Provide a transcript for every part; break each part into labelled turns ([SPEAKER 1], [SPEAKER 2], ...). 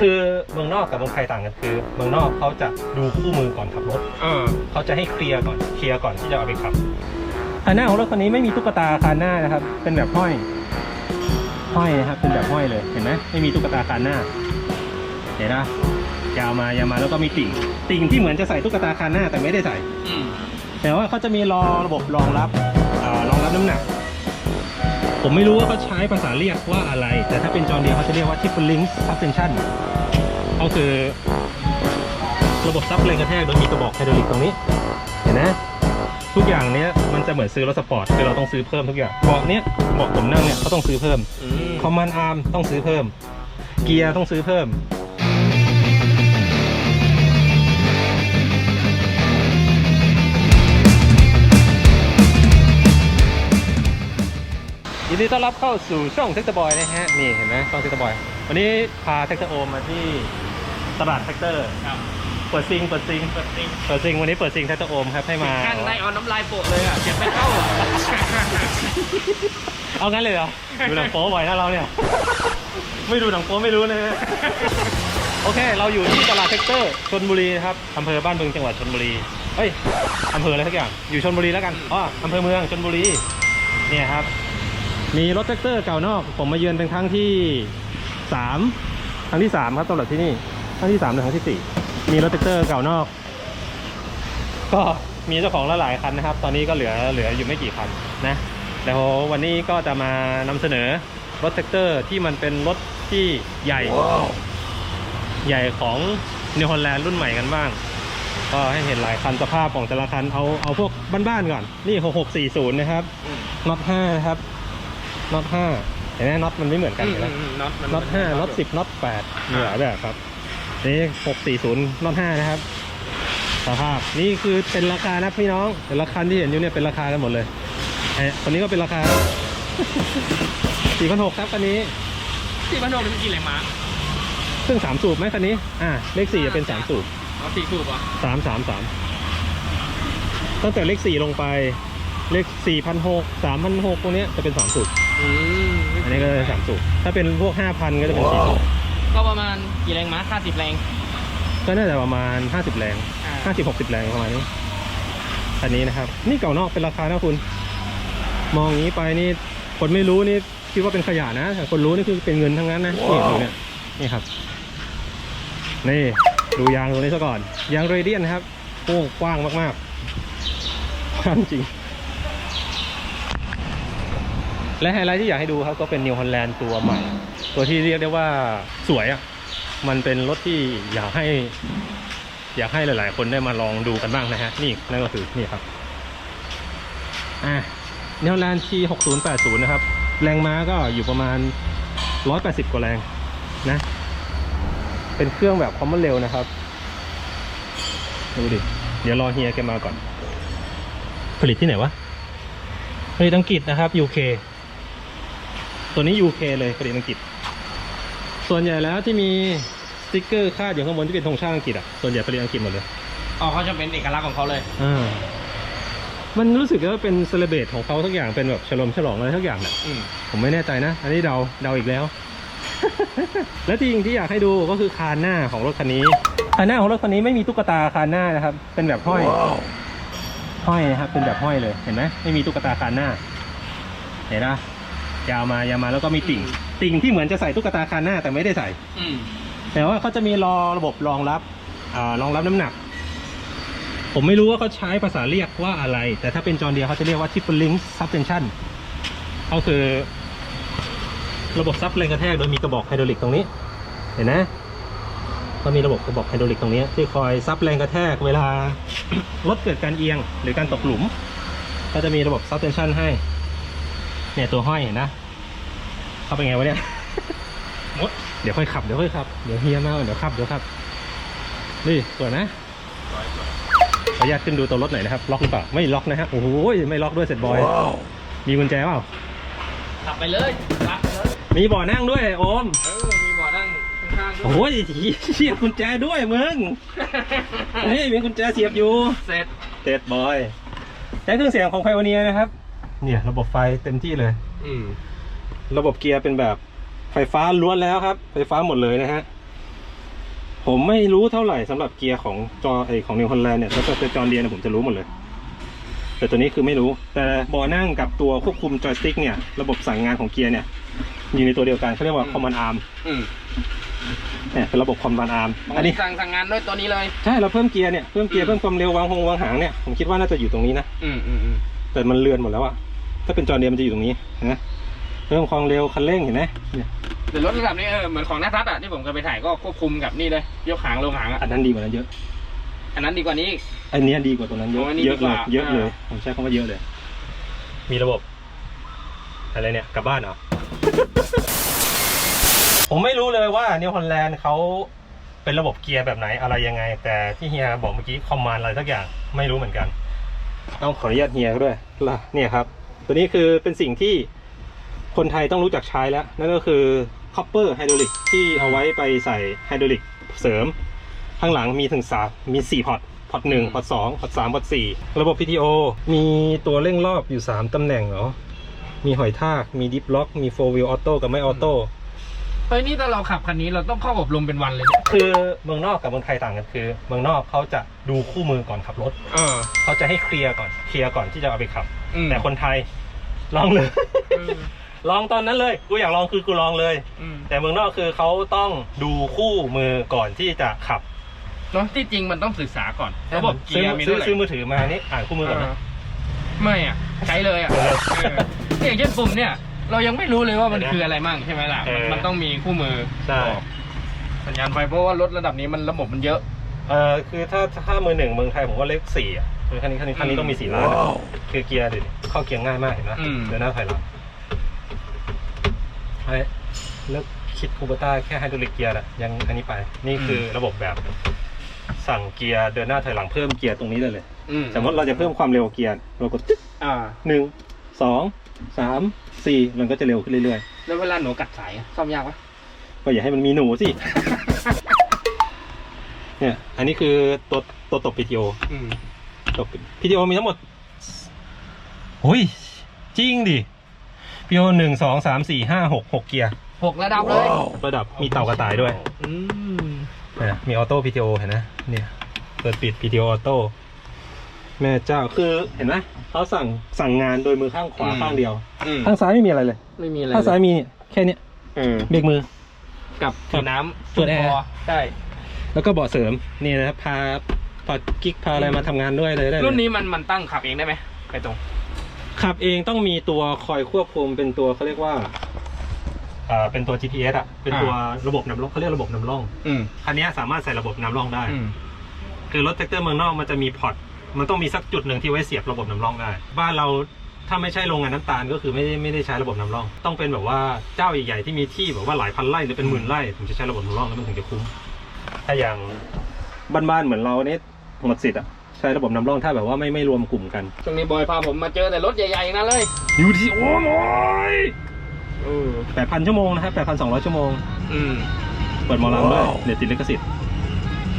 [SPEAKER 1] คือเมืองนอกกับเมืองไทยต่างกันคือ เมืองนอกเขาจะดูคู่มือก่อนขับรถ
[SPEAKER 2] อ่า
[SPEAKER 1] เขาจะให้เคลียร์ก่อนเคลียร์ก่อนที่จะเอาไปขับคานหน้าของรถคันนี้ไม่มีตุ๊กตาคานหน้านะครับ เป็นแบบห้อย ห้อยนะครับ เป็นแบบห้อยเลยเห็นไหมไม่มีตุ๊กตาคานหน้า เห็นนะยาวมายาวมาแล้วก็มีติ่ง ติ่งที่เหมือนจะใส่ตุ๊กตาคานหน้าแต่ไม่ได้ใส่
[SPEAKER 2] อืม
[SPEAKER 1] แต่ว่าเขาจะมีรอระบบรองรับเอ่อรองรับน้ำหนัก ผมไม่รู้ว่าเขาใช้ภาษาเรียกว่าอะไร แต่ถ้าเป็นจอร์เดียเขาจะเรียกว่า triple link suspension ก็คือ ระบบซับแรงกระแทกโดยมีกระบอกไฮดรอลิกตรงนี้ เห็นไหมทุกอย่างเนี้ยมันจะเหมือนซื้อรถสปอร์ตคือเราต้องซื้อเพิ่มทุกอย่างเบาะเนี้ยเบาะผมนั่งเนี่ยก็ต้องซื้อเพิ่ม
[SPEAKER 2] อืม
[SPEAKER 1] คอมมานด์อาร์มต้องซื้อเพิ่ม เกียร์ต้องซื้อเพิ่ม ยินดีต้อนรับเข้าสู่ช่องเทคเตอร์บอยนะฮะนี่เห็นไหมช่องเทคเตอร์บอย วันนี้พาเทคเตอร์โอมมาที่ตลาดแท็กเตอร์
[SPEAKER 2] ครับ
[SPEAKER 1] เปิดซิงเปิดซิง
[SPEAKER 2] เปิดซิง
[SPEAKER 1] เปิดซิงวันนี้เปิดซิงแท็กเตอร์โอมครับให้มา
[SPEAKER 2] ข้างในเอาน้ำลายโปะเลยอะเก็บไม่เข้าอะ
[SPEAKER 1] เอางั้นเลยเหรอดูหนังโป๊บ่อยนะเราเนี่ย ไม่ดูหนังโป๊ไม่รู้นะฮะโอเค เราอยู่ที่ตลาดเทคเตอร์ชนบุรีนะครับอำเภอบ้านบึงจังหวัดชนบุรีเฮ้ยอำเภออะไรสักอย่างอยู่ชนบุรีแล้วกันอ๋ออำเภอเมืองชนบุรีเนี่ยครับ มีรถแท็กเตอร์เก่านอก ผมมาเยือนเป็นครั้งที่สามครั้งที่สามครับสำหรับที่นี่ครั้งที่สามหรือครั้งที่สี่มีรถแท็กเตอร์เก่านอก ก็มีเจ้าของละหลายคันนะครับ ตอนนี้ก็เหลือเหลืออยู่ไม่กี่คันนะแล้ววันนี้ก็จะมานำเสนอรถแท็กเตอร์ที่มันเป็นรถที่ใหญ่ใหญ่ของนิวฮอลแลนด์รุ่นใหม่กันบ้าง ก็ให้เห็นหลายคันสภาพของแต่ละคันเอาเอาพวกบ้านๆก่อน นี่ 6640 นะครับ
[SPEAKER 2] อืม
[SPEAKER 1] น็อต5นะครับ น็อต5เห็นไหมน็อตมันไม่เหมือนกัน
[SPEAKER 2] อืม
[SPEAKER 1] เห็นไหม
[SPEAKER 2] อืมน็อตมัน
[SPEAKER 1] น็อต5น็อต10น็อต8มีหลายแบบครับนี่640น็อต5นะครับสภาพนี่คือเป็นราคานะพี่น้องแต่ละคันที่เห็นอยู่เนี่ยเป็นราคากันหมดเลยไอ้คนนี้ก็เป็นราคา4,600ครับคันนี้
[SPEAKER 2] ที่พันโดเป็นกี่แรงม้า
[SPEAKER 1] ซึ่งสามสูบไหมคันนี้ อ่า เลขสี่จะเป็นสามสูบ
[SPEAKER 2] เอาสี่สูบอะ
[SPEAKER 1] สามสามสามตั้งแต่เลขสี่ลงไป เลขสี่พันหกสามพันหกพวกเนี้ยจะเป็นสามสูบ
[SPEAKER 2] อืม
[SPEAKER 1] อันนี้ก็จะเป็นสามสูบถ้าเป็นพวกห้าพันก็จะเป็นสี่สูบ
[SPEAKER 2] ก็ประมาณกี่แรงม้าค่าสิบแรง
[SPEAKER 1] ก็น่าจะประมาณห้าสิบแรง
[SPEAKER 2] อ่า
[SPEAKER 1] ห้าสิบหกสิบแรงประมาณนี้คันนี้นะครับ นี่เก่านอกเป็นราคานะคุณ มองอย่างนี้ไปนี่คนไม่รู้นี่คิดว่าเป็นขยะนะแต่คนรู้นี่คือเป็นเงินทั้งนั้นนะนี่ดูเนี่ยนี่ครับ นี่ดูยางตัวนี้ซะก่อนยางเรเดียนนะครับโอ้กว้างมากๆกว้างจริง และไฮไลท์ที่อยากให้ดูครับก็เป็นนิวฮอลแลนด์ตัวใหม่ ตัวที่เรียกได้ว่าสวยอะมันเป็นรถที่อยากให้ อยากให้หลาย ๆ คนได้มาลองดูกันบ้างนะฮะ นี่นั่นก็คือนี่ครับอะนิวฮอลแลนด์ T 6 0 8 0 นะครับ แรงม้าก็อยู่ประมาณ 180 กว่าแรงนะ เป็นเครื่องแบบคอมมอนเร็วนะครับดูดิ เดี๋ยวรอเฮียแกมาก่อน ผลิตที่ไหนวะผลิตอังกฤษนะครับ UK ตัวนี้ UK เลยผลิตอังกฤษ ส่วนใหญ่แล้วที่มีสติ๊กเกอร์คาดอยู่ข้างบนที่เป็นธงชาติอังกฤษอะส่วนใหญ่ผลิตอังกฤษหมดเลย
[SPEAKER 2] อ๋อเขาจะเป็นเอกลักษณ์ของเขาเลย
[SPEAKER 1] อ่ามันรู้สึกว่าเป็นเซเลเบรตของเขาทุกอย่างเป็นแบบเฉลิมฉลองอะไรทุกอย่างแหละ
[SPEAKER 2] อืม
[SPEAKER 1] ผมไม่แน่ใจนะ อันนี้เดาเดาอีกแล้ว และจริงที่อยากให้ดูก็คือคานหน้าของรถคันนี้คานหน้าของรถคันนี้ไม่มีตุ๊กตาคานหน้านะครับ เป็นแบบห้อย ห้อยนะครับเป็นแบบห้อยเลยเห็นไหมไม่มีตุ๊กตาคานหน้า เห็นนะ ยาวมายาวมาแล้วก็มีติ่ง ติ่งที่เหมือนจะใส่ตุ๊กตาคานหน้าแต่ไม่ได้ใส่
[SPEAKER 2] อืม
[SPEAKER 1] แต่ว่าเขาจะมีรอระบบรองรับอ่ารองรับน้ำหนัก ผมไม่รู้ว่าเขาใช้ภาษาเรียกว่าอะไร แต่ถ้าเป็นจอร์เดียเขาจะเรียกว่า triple link suspension ก็คือ ระบบซับแรงกระแทกโดยมีกระบอกไฮดรอลิกตรงนี้ เห็นนะก็มีระบบกระบอกไฮดรอลิกตรงนี้ที่คอยซับแรงกระแทกเวลารถเกิดการเอียงหรือการตกหลุม ก็จะมีระบบ suspension ให้ เนี่ยตัวห้อยเห็นนะ เข้าไปไงวะเนี่ยมดเดี๋ยวค่อยขับเดี๋ยวค่อยขับเดี๋ยวเฮียมาเดี๋ยวขับเดี๋ยวขับนี่สวยนะขออนุญาตขึ้นดูตัวรถหน่อยนะครับ ล็อกหรือเปล่า ไม่ล็อกนะฮะโอ้โหไม่ล็อกด้วยเสร็จบอย มีกุญแจเปล่า
[SPEAKER 2] ขับไปเลยรับไปเลย
[SPEAKER 1] มีเบ่อนั่งด้วยโอม
[SPEAKER 2] เออมีเบาะนั่งข้างๆด้ว
[SPEAKER 1] โอ้
[SPEAKER 2] ย
[SPEAKER 1] ยเสียบกุญแจด้วยมึงนี่มีกุญแจเสียบอยู่
[SPEAKER 2] เสร็จ
[SPEAKER 1] เต็ดบอยใช้เครื่องเสียงของไพโอเนียนะครับ เนี่ยระบบไฟเต็มที่เลย
[SPEAKER 2] อืม
[SPEAKER 1] ระบบเกียร์เป็นแบบไฟฟ้าล้วนแล้วครับ ไฟฟ้าหมดเลยนะฮะ ผมไม่รู้เท่าไหร่สำหรับเกียร์ของจอไอของนิวฮอลแลนด์เนี่ยแล้วก็จอร์เดียเนี่ยผมจะรู้หมดเลย แต่ตัวนี้คือไม่รู้ แต่เบอนั่งกับตัวควบคุมจอยสติ๊กเนี่ย ระบบสั่งงานของเกียร์เนี่ย อยู่ในตัวเดียวกันเขาเรียกว่า command arm
[SPEAKER 2] อืม
[SPEAKER 1] เนี่ยเป็นระบบ command arm
[SPEAKER 2] อั
[SPEAKER 1] อั
[SPEAKER 2] น
[SPEAKER 1] น
[SPEAKER 2] นี้
[SPEAKER 1] นี้
[SPEAKER 2] สั่งสั่งงานด้วยตัวนี้เลย
[SPEAKER 1] ใช่ เราเพิ่มเกียร์เนี่ย เพิ่มเกียร์เพิ่มความเร็ววางหงวางหางเนี่ย ผมคิดว่าน่าจะอยู่ตรงนี้นะ
[SPEAKER 2] อืมอืมอืม
[SPEAKER 1] แต่มันเลือนหมดแล้วอะถ้าเป็นจอร์เดียมันจะอยู่ตรงนี้นะ เพิ่มความเร็วคันเร่งเห็นไหมเนี่ย
[SPEAKER 2] แต่รถระดับนี้เออเหมือนของหน้าทัดอะที่ผมเคยไปถ่ายก็ควบคุมกับนี่เลยยกหางลงหางอะ
[SPEAKER 1] อันนั้นดีกว่านั้นเยอะ
[SPEAKER 2] อันนั้นดีกว่านี้อีก
[SPEAKER 1] อันเนี้ยดีกว่าตัวนั้นเยอะ
[SPEAKER 2] อ๋ออันนี้
[SPEAKER 1] เยอะ
[SPEAKER 2] ดีก
[SPEAKER 1] เลย
[SPEAKER 2] ว่า
[SPEAKER 1] เยอะเลย
[SPEAKER 2] อ่า
[SPEAKER 1] ผมใช้คำว่าเยอะเลย มีระบบ อะไรเนี่ยกลับบ้านเหรอ ผมไม่รู้เลยว่านิวฮอลแลนด์เขาเป็นระบบเกียร์แบบไหนอะไรยังไง แต่ที่เฮียบอกเมื่อกี้คอมมานด์อะไรสักอย่างไม่รู้เหมือนกัน ต้องขออนุญาตเฮียเขาด้วยล่ะเนี่ยครับ ตัวนี้คือเป็นสิ่งที่ คนไทยต้องรู้จักใช้แล้ว นั่นก็คือ copper hydraulic ที่เอาไว้ไปใส่ไฮดรอลิกเสริม ข้างหลังมีถึงสามมีสี่พอร์ตพอร์ตหนึ่งพอร์ตสองพอร์ตสามพอร์ตสี่ระบบ PTO มีตัวเร่งรอบอยู่สามตำแหน่งเหรอ มีหอยทากมีดิฟล็อก มีโฟวิลออโต้กับไม่ออโต้
[SPEAKER 2] เฮ้ยนี่ถ้าเราขับคันนี้เราต้องเข้าอบรมเป็นวันเลยเนี่ย
[SPEAKER 1] คือเมืองนอกกับเมืองไทยต่างกันคือ เมืองนอกเขาจะดูคู่มือก่อนขับรถ
[SPEAKER 2] เออ
[SPEAKER 1] เขาจะให้เคลียร์ก่อนเคลียร์ก่อนที่จะเอาไปขับ
[SPEAKER 2] อืม
[SPEAKER 1] แต่คนไทยลองเลย
[SPEAKER 2] อืม
[SPEAKER 1] ลองตอนนั้นเลย กูอยากลองคือกูลองเลย
[SPEAKER 2] อืม
[SPEAKER 1] แต่เมืองนอกคือเขาต้องดูคู่มือก่อนที่จะขับ
[SPEAKER 2] เนาะที่จริงมันต้องศึกษาก่อนระบบเกี
[SPEAKER 1] ซื้อย
[SPEAKER 2] ร์มี
[SPEAKER 1] ซื้อ
[SPEAKER 2] เท่าไหร่
[SPEAKER 1] ซื้อมือถือมานี่อ่านคู่มือก่อนนะ
[SPEAKER 2] ไม่อะใช้เลยอะ
[SPEAKER 1] เออ
[SPEAKER 2] เออเนี่ยอย่างเช่นปุ่มเนี่ย เรายังไม่รู้เลยว่ามัน
[SPEAKER 1] เห็นไหม
[SPEAKER 2] คืออะไรมั่งใช่ไหมล่ะ
[SPEAKER 1] เออ
[SPEAKER 2] มันต้องมีคู่มือ
[SPEAKER 1] ใช่
[SPEAKER 2] บอกสัญญาณไฟเพราะว่ารถระดับนี้มันระบบมันเยอะ
[SPEAKER 1] เออคือถ้าถ้ามือหนึ่งเมืองไทยผมว่าเลขสี่อะคือคันนี้คันนี้คันนี้ต้องมีสี่ล้านอะคือเกียร์เดี๋ยวนี้เข้าเกียร์ง่ายมากเห็นไหม
[SPEAKER 2] อืม
[SPEAKER 1] เดินหน้าถอยหลัง เฮ้ยเลิกคิดคูเบต้าแค่ไฮดรอลิกเกียร์แหละยังอันนี้ไป นี่คือระบบแบบ สั่งเกียร์เดินหน้าถอยหลังเพิ่มเกียร์ตรงนี้ได้เลย
[SPEAKER 2] อืม
[SPEAKER 1] สมมติเราจะเพิ่มความเร็วเกียร์เรากดตึ๊ด
[SPEAKER 2] อ่า
[SPEAKER 1] หนึ่งสองสามสี่มันก็จะเร็วขึ้นเรื่อย
[SPEAKER 2] แล้วเวลาหนูกัดสายอะซ่อมยากปะ
[SPEAKER 1] ๆ ก็อย่าให้มันมีหนูสิ เนี่ย อันนี้คือตัวตัวตบ PTO
[SPEAKER 2] อืม
[SPEAKER 1] ตบ PTO มีทั้งหมดหุยจริงดิ PTO หนึ่งสองสามสี่ห้าหกหกเกียร์
[SPEAKER 2] หกระดับเลย
[SPEAKER 1] ระดับมีเต่ากระต่ายด้วย
[SPEAKER 2] อืม
[SPEAKER 1] เนี่ยมีออโต้ PTO เห็นไหมเนี่ยเปิดปิด PTO ออโต้แม่เจ้าคือเห็นไหมเขาสั่งสั่งงานโดยมือข้างขวาข้างเดียว
[SPEAKER 2] อืม
[SPEAKER 1] ข้างซ้ายไม่มีอะไรเลย
[SPEAKER 2] ไม่มีอะไร
[SPEAKER 1] ข้างซ้ายมีเนี่ยแค่เนี้ย
[SPEAKER 2] เออ
[SPEAKER 1] เบรกมือ
[SPEAKER 2] กับถือน้ำ
[SPEAKER 1] เปิดแอร์
[SPEAKER 2] พใช่
[SPEAKER 1] แล้วก็เบาะเสริมนี่นะครับพาพากิ๊กพาอะไรมาทำงานด้วยเลยได้เลย
[SPEAKER 2] รุ่นนี้มันมันตั้งขับเองได้ไหมไปตรง
[SPEAKER 1] ขับเองต้องมีตัวคอยควบคุมเป็นตัวเขาเรียกว่าอ่าเป็นตัว GPS อะ เป็นตัวระบบนำร่องเขาเรียกระบบนำร่อง
[SPEAKER 2] อืม
[SPEAKER 1] คันนี้สามารถใส่ระบบนำร่องได้
[SPEAKER 2] อืม
[SPEAKER 1] คือรถแท็กเตอร์เมืองนอกมันจะมีพอร์ต มันต้องมีสักจุดหนึ่งที่ไว้เสียบระบบนำร่องได้ บ้านเราถ้าไม่ใช่โรงงานน้ำตาลก็คือไม่ได้ไม่ได้ใช้ระบบนำร่อง ต้องเป็นแบบว่าเจ้าใหญ่ๆที่มีที่แบบว่าหลายพันไร่หรือเป็นหมื่นไร่ถึงจะใช้ระบบนำร่องแล้วมันถึงจะคุ้ม ถ้าอย่างบ้านๆเหมือนเราเนี่ยหมดสิทธิ์อะ ใช้ระบบนำร่องถ้าแบบว่าไม่ไม่รวมกลุ่มกัน
[SPEAKER 2] ช่วงนี้บอยพาผมมาเจอแต่รถใหญ่ๆอย่างนั้นเลย
[SPEAKER 1] อยู่ที่โอ้ย
[SPEAKER 2] เออ
[SPEAKER 1] แปดพันชั่วโมงนะครับแปดพันสองร้อยชั่วโมง
[SPEAKER 2] อืม
[SPEAKER 1] เปิดหมอลำด้วยเดี๋ยวติดลิขสิทธิ์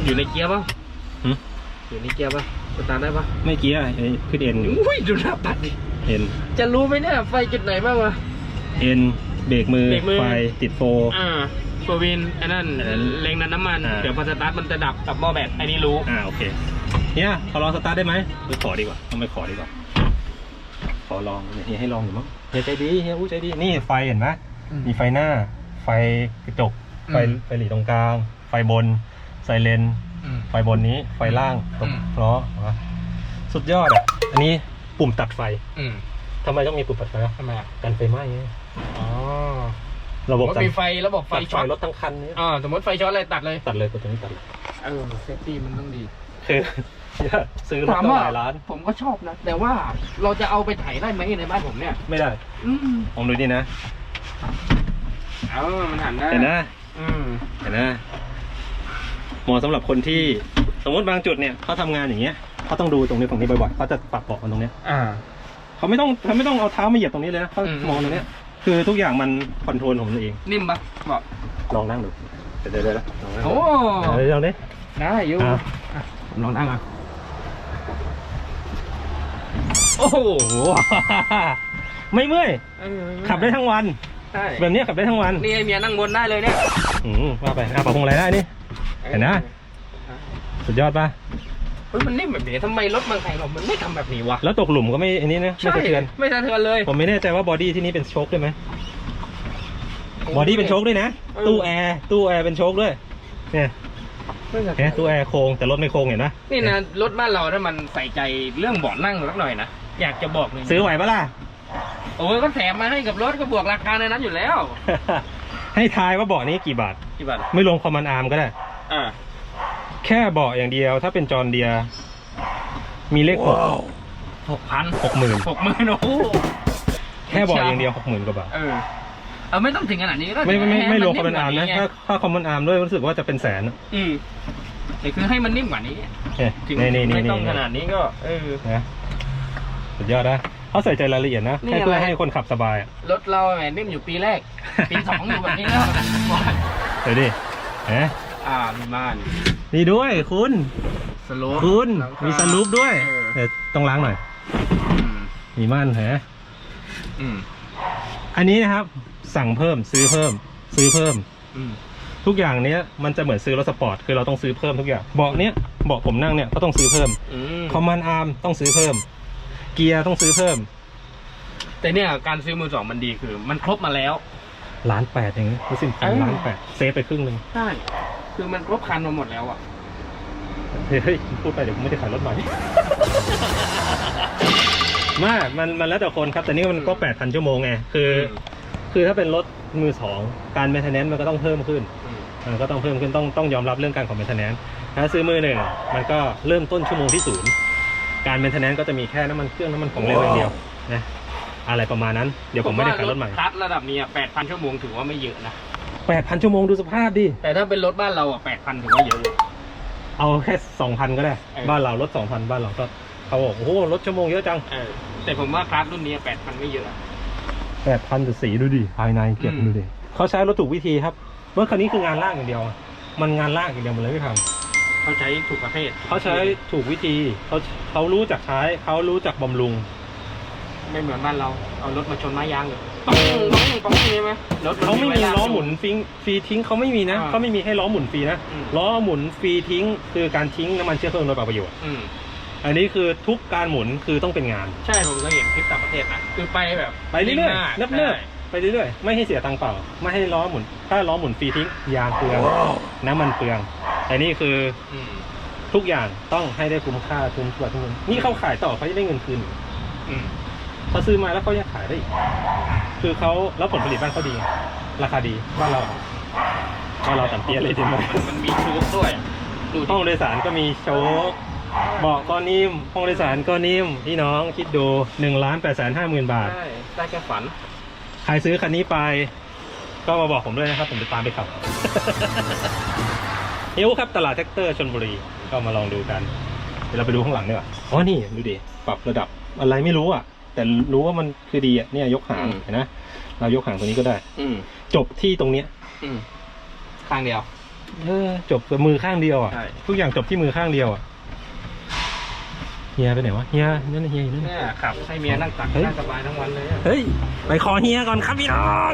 [SPEAKER 2] อยู่ในเกียร์ป่ะ
[SPEAKER 1] หึ
[SPEAKER 2] อยู่ในเกียร์ป่ะสตาร์ทได้ป่ะ
[SPEAKER 1] ไม่เกียร์ไอ้ขึ้นเอ็นอยู่
[SPEAKER 2] อุ้ยดูหน้าปัดดิ
[SPEAKER 1] เอ็น
[SPEAKER 2] จะรู้ไหมเนี่ยไฟจุดไหนบ้างวะ
[SPEAKER 1] เอ็นเบรกมือ
[SPEAKER 2] เบรกมือ
[SPEAKER 1] ไฟติดโฟ
[SPEAKER 2] อ่าโฟวินไอ้นั่น
[SPEAKER 1] อันนั้น
[SPEAKER 2] เล็งดันน้ำมัน
[SPEAKER 1] อ่า
[SPEAKER 2] เดี๋ยวพอสตาร์ทมันจะดับกับหม้อแบตไอ้นี่รู้
[SPEAKER 1] อ่าโอเค เนี่ยขอลองสตาร์ทได้ไหมไม่ขอดีกว่าต้องไม่ขอดีกว่า ขอลองเนี่ยเฮียให้ลองอยู่มั้งเฮียใจดีเฮียอู้ใจดี นี่ไฟเห็นไหม
[SPEAKER 2] อืม
[SPEAKER 1] มีไฟหน้า ไฟกระจก ไฟ
[SPEAKER 2] อืม
[SPEAKER 1] ไฟหลีตรงกลาง ไฟบน ไซเลน
[SPEAKER 2] อืม
[SPEAKER 1] ไฟบนนี้ ไฟล่างตรง
[SPEAKER 2] อืม
[SPEAKER 1] ล้อวะสุดยอดอะ อันนี้ปุ่มตัดไฟ
[SPEAKER 2] อืม
[SPEAKER 1] ทำไมต้องมีปุ่มตัดไฟอะ
[SPEAKER 2] ทำไมอะ
[SPEAKER 1] กันไฟไหม้ไง
[SPEAKER 2] อ๋อ
[SPEAKER 1] ระบบ
[SPEAKER 2] ว่า
[SPEAKER 1] ตัด
[SPEAKER 2] มีไฟระบบไฟ
[SPEAKER 1] ตัดไฟ
[SPEAKER 2] ช็อต
[SPEAKER 1] รถทั้งคันนี้
[SPEAKER 2] อ่าสมมติไฟช็อตอะไรตัดเลย
[SPEAKER 1] ตัดเลยตัวนี้ตัดเลย
[SPEAKER 2] เออเซฟตี้มันต้องดี
[SPEAKER 1] คือเนี่ยซื้อรถ
[SPEAKER 2] ถาม
[SPEAKER 1] ตั้ง
[SPEAKER 2] ว่า
[SPEAKER 1] หลายล้าน
[SPEAKER 2] ผมก็ชอบนะ แต่ว่าเราจะเอาไปไถได้ไหมในบ้านผมเนี่ย
[SPEAKER 1] ไม่ได้
[SPEAKER 2] อืม
[SPEAKER 1] ผมดูนี่นะ
[SPEAKER 2] เออมันหันได้
[SPEAKER 1] เห็นนะ
[SPEAKER 2] อืม
[SPEAKER 1] เห็นนะเหมาะสำหรับคนที่สมมติบางจุดเนี่ยเขาทำงานอย่างเงี้ยเขาต้องดูตรงนี้ฝั่งนี้บ่อยๆเขาจะปรับเบาะกันตรงเนี้ย
[SPEAKER 2] อ่า
[SPEAKER 1] เขาไม่ต้องเขาไม่ต้องเอาเท้ามาเหยียบตรงนี้เลยนะเขา
[SPEAKER 2] อืม
[SPEAKER 1] มองตรงเนี้ยคือทุกอย่างมันคอนโทรลของมันเอง
[SPEAKER 2] นิ่มปะบอก
[SPEAKER 1] ลองนั่งดูเดี๋ยวเดี๋ยวเดี๋ยวลองนั่ง
[SPEAKER 2] โอ้
[SPEAKER 1] ดูเดี๋ยวลองดิ
[SPEAKER 2] ได้อยู่
[SPEAKER 1] อะ
[SPEAKER 2] อะผม ลองนั่งอะโอ้โห
[SPEAKER 1] โอ้โหไม่เมื่อย
[SPEAKER 2] เออ
[SPEAKER 1] ขับได้ทั้งวัน
[SPEAKER 2] ใช่
[SPEAKER 1] แบบเนี้ยขับได้ทั้งวัน
[SPEAKER 2] นี่ให้เมียนั่งบนได้เลยเนี่ย
[SPEAKER 1] อืมว่าไปอะปรับปรุงอะไรได้นี่
[SPEAKER 2] เอ
[SPEAKER 1] เห็นนะ สุดยอดปะ
[SPEAKER 2] เฮ้ยมันนิ่มแบบนี้ทำไมรถเมืองไทยเรามันไม่ทำแบบนี้วะ
[SPEAKER 1] แล้วตกหลุมก็ไม่อันนี้นะไม่สะเทือน
[SPEAKER 2] ไม่สะเทือนเลย
[SPEAKER 1] ผมไม่แน่ใจว่าบอดี้ที่นี่เป็นโชคด้วยไหมบอดี้เป็นโชคด้วยนะ
[SPEAKER 2] เออ
[SPEAKER 1] ตู้แอร์ ตู้แอร์เป็นโชคด้วย เนี่ย
[SPEAKER 2] ไม่สะเทื
[SPEAKER 1] เห็
[SPEAKER 2] อน
[SPEAKER 1] นตู้แอร์โค้งแต่รถไม่โค้งเห็นปะ
[SPEAKER 2] นี่นะรถบ้านเราถ้ามันใส่ใจเรื่องเบาะนั่งสักหน่อยนะ อยากจะบอกเลย
[SPEAKER 1] ซื้อไหวปะล่ะ
[SPEAKER 2] โอ้ยก็แถมมาให้กับรถก็บวกราคาในนั้นอยู่แล้ว
[SPEAKER 1] ให้ทายว่าเบาะนี้กี่บาท
[SPEAKER 2] กี่บาท
[SPEAKER 1] ไม่รวมคอมมานด์อาร์มก็ได้
[SPEAKER 2] อ่า
[SPEAKER 1] แค่เบาะอย่างเดียวถ้าเป็นจอร์นเดียร์มีเลขหก
[SPEAKER 2] หกพัน
[SPEAKER 1] หกหมื่น
[SPEAKER 2] หกหมื่นโอ้โห
[SPEAKER 1] แค่เบาะอย่างเดียวหกหมื่นกว่าบาท
[SPEAKER 2] เออ เอาไม่ต้องถึงขนาดนี้ก็
[SPEAKER 1] ไม่ไม่ไม่ไม่รวมคอม
[SPEAKER 2] ให้
[SPEAKER 1] มานด์อาร์มนะ
[SPEAKER 2] ไง
[SPEAKER 1] ถ้าถ้าคอมมานด์อาร์มด้วยรู้สึกว่าจะเป็นแสนอะ
[SPEAKER 2] อืมแต่คือให้มันนิ่มกว่านี้
[SPEAKER 1] เนี่ย
[SPEAKER 2] ถึง
[SPEAKER 1] นี่นี่นี่
[SPEAKER 2] ไม่
[SPEAKER 1] นี่
[SPEAKER 2] ต้องขนาดนี้ก็เออ
[SPEAKER 1] นะสุดยอดนะเขาใส่ใจรายละเอียดนะ
[SPEAKER 2] นี่
[SPEAKER 1] ให้เพื่อ
[SPEAKER 2] อะไร
[SPEAKER 1] ให้คนขับสบายอะ
[SPEAKER 2] รถเราแหมนิ่มอยู่ปีแรก ปีสองอยู่แบบนี้แล้ว
[SPEAKER 1] เดี๋ยวดิเห็นไหม
[SPEAKER 2] อ่ามีม่าน
[SPEAKER 1] นี่ด้วยคุณ
[SPEAKER 2] สโลป
[SPEAKER 1] คุณ
[SPEAKER 2] หลังคา
[SPEAKER 1] มีสลูปด้วย
[SPEAKER 2] เออ
[SPEAKER 1] เดี๋ยวต้องล้างหน่อย
[SPEAKER 2] อืม
[SPEAKER 1] มีม่านเห็นไหม
[SPEAKER 2] อืม
[SPEAKER 1] อันนี้นะครับ สั่งเพิ่มซื้อเพิ่ม ซื้อเพิ่ม
[SPEAKER 2] อืม
[SPEAKER 1] ทุกอย่างเนี้ยมันจะเหมือนซื้อรถสปอร์ตคือเราต้องซื้อเพิ่มทุกอย่างเบาะเนี้ยเบาะผมนั่งเนี่ยก็ต้องซื้อเพิ่ม
[SPEAKER 2] อืม
[SPEAKER 1] คอมมานด์อาร์มต้องซื้อเพิ่ม เกียร์ต้องซื้อเพิ่ม
[SPEAKER 2] แต่เนี่ยการซื้อมือสองมันดีคือ มันครบมาแล้ว
[SPEAKER 1] ล้านแปดอย่างนี้รู้สึกพัน
[SPEAKER 2] เออ
[SPEAKER 1] ล้านแปดเซฟไปครึ่งหนึ่ง
[SPEAKER 2] ใช่ คือมันครบคันมาหมดแล้วอะ
[SPEAKER 1] เฮ้ยพูดไปเดี๋ยวกูไม่ได้ขายรถใหม่ มามันมันแล้วแต่คนครับ แต่นี่มันก็แปดพันชั่วโมงไง คือ คือถ้าเป็นรถมือสองการ maintenance มันก็ต้องเพิ่มขึ้น
[SPEAKER 2] อืม
[SPEAKER 1] มันก็ต้องเพิ่มขึ้นต้องต้องยอมรับเรื่องการของ maintenance ถ้าซื้อมือหนึ่งมันก็เริ่มต้นชั่วโมงที่ศูนย์การ maintenance ก็จะมีแค่น้ำมันเครื่องน้ำมันของเหลวอย่างเดียวนะอะไรประมาณนั้น เดี๋ยวผมไม่ได้ขายรถใหม่
[SPEAKER 2] คลัสระดับนี้แปดพันชั่วโมงถือว่าไม่เยอะนะ
[SPEAKER 1] แปดพันชั่วโมงดูสภาพดิ
[SPEAKER 2] แต่ถ้าเป็นรถบ้านเราอะแปดพันถือว่าเยอะเลย
[SPEAKER 1] เอาแค่สองพันก็ได้
[SPEAKER 2] เออ
[SPEAKER 1] บ้านเรารถสองพันบ้านเราก็ เขาบอกโอ้โหรถชั่วโมงเยอะจัง
[SPEAKER 2] เออแต่ผมว่าคลัสรุ่นนี้แปดพันไม่เยอะ
[SPEAKER 1] แปดพันแต่สีดูดิภายในเก็บ
[SPEAKER 2] อืม
[SPEAKER 1] ดูดิเขาใช้รถถูกวิธีครับรถคันนี้คืองานลากอย่างเดียว มันงานลากอย่างเดียวมันเลยไม่ทำ
[SPEAKER 2] เขาใช้ถูกประเภท
[SPEAKER 1] เขาใช้ถูกวิธีเขาเขารู้จักใช้เขารู้จักบำรุง
[SPEAKER 2] ไม่เหมือนบ้านเราเอารถมาชนไม้ยางเลยต้องต้องต้องใช่ไหมรถน
[SPEAKER 1] เขาไม่มี
[SPEAKER 2] ว้ลก
[SPEAKER 1] ล้อหมุนฟรีฟรีทิ้งเขาไม่มีนะ
[SPEAKER 2] อ่า
[SPEAKER 1] เขาไม่มีให้ล้อหมุนฟรีนะ
[SPEAKER 2] อืม
[SPEAKER 1] ล้อหมุนฟรีทิ้งคือการทิ้งน้ำมันเชื้อเพลิงโดยเปล่าประโยชน์
[SPEAKER 2] อืม
[SPEAKER 1] อันนี้คือทุกการหมุนคือต้องเป็นงาน
[SPEAKER 2] ใช่ผมก็เห็นคลิปต่างประเทศนะคือไปแบบ
[SPEAKER 1] ไปเรื่อย
[SPEAKER 2] หน้า
[SPEAKER 1] ๆเนิบเนิบๆไปเรื่อยๆ ไม่ให้เสียตังค์เปล่า ไม่ให้ล้อหมุน ถ้าล้อหมุนฟรีทิ้งยางเปลือง น้ำมันเปลืองแต่นี่คือ
[SPEAKER 2] อืม
[SPEAKER 1] ทุกอย่างต้องให้ได้คุ้มค่าทุนทุกบาททุกเงินนี่เขาขายต่อเขาจะได้เงินคืน
[SPEAKER 2] อืม
[SPEAKER 1] เขาซื้อมาแล้วเขายังขายได้อีกคือเขาแล้วผลผลิตบ้านเขาดี ราคาดีบ้านเราบ้านเราต่ำเตี้ยเลยทีเดียว
[SPEAKER 2] มันมันมีชูกด้วยดูดิ
[SPEAKER 1] ห้องโดยสารก็มีโชค เบาะก็นิ่มห้องโดยสารก็นิ่มพี่น้องคิดดูหนึ่งล้านแปดแสนห้าหมื่นบาท
[SPEAKER 2] ใช่ได้แค่ฝัน
[SPEAKER 1] ใครซื้อคันนี้ไป ก็มาบอกผมด้วยนะครับ ผมจะตามไปขับฮิวครับตลาดแท็กเตอร์ชนบุรีก็มาลองดูกันเดี๋ยวเราไปดูข้างหลังดีกว่าอ๋อนี่ดูดิปรับระดับอะไรไม่รู้อะ แต่รู้ว่ามันคือดีอะเนี่ยยกหาง
[SPEAKER 2] อืม
[SPEAKER 1] เห็นนะเรายกหางตัวนี้ก็ได้
[SPEAKER 2] อืม
[SPEAKER 1] จบที่ตรงเนี้ย
[SPEAKER 2] อืมข้างเดียว
[SPEAKER 1] เออจบกับมือข้างเดียวอะ
[SPEAKER 2] ใช่
[SPEAKER 1] ทุกอย่างจบที่มือข้างเดียวอะเฮียไปไหนวะเฮียนั่นนะเฮียอยู่นั่น
[SPEAKER 2] เนี่
[SPEAKER 1] นะ
[SPEAKER 2] ยขับให้เมียนั่งตัก
[SPEAKER 1] เฮ้ย
[SPEAKER 2] นั่งสบายทั้งวันเลยอะ
[SPEAKER 1] เฮ้ยไปขอเฮียก่อนครับพี่น้อง